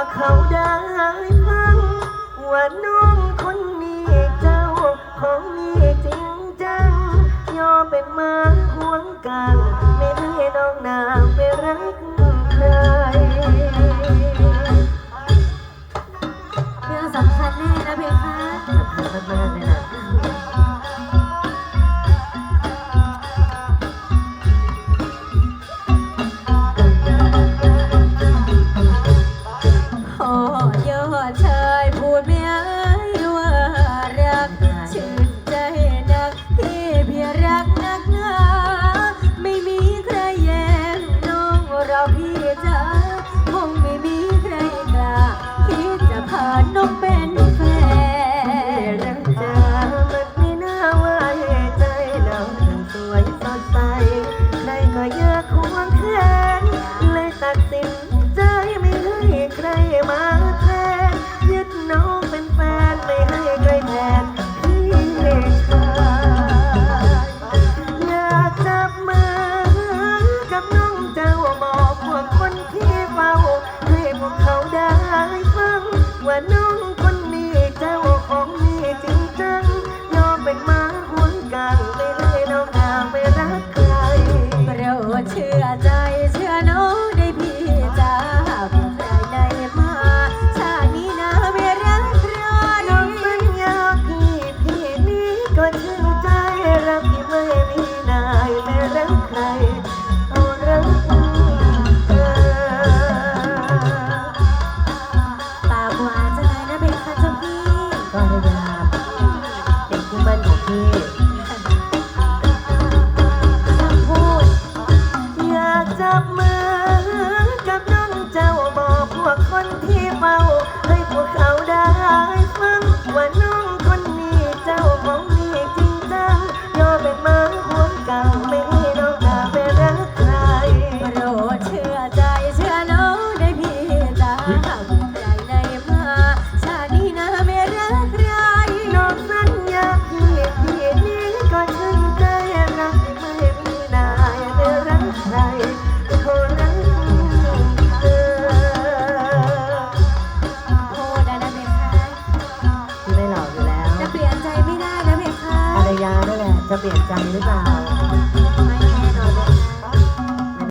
าเขาได้ฟังว่าน้องคนนี้เจ้าของมีจริงจังย่อมเป็นมาห่วงกัน ไม่ได้น้องนางไปรักใคร ควงแขนเลยตัดสินใจไม่ให้ใครมาแทนยึดน้องเป็นแฟนไม่ให้ใครแทนพี่ชายอยากจับมืกับน้องเจ้าบอกพวกคนที่เฝ้าให้พวกเขาได้ฟังว่าน้อง พวกคนที่เฝ้าให้พวกเขาได้ฟังว่าน้อง นั่นแหละจะเปลี่ยนใจหรือเปล่า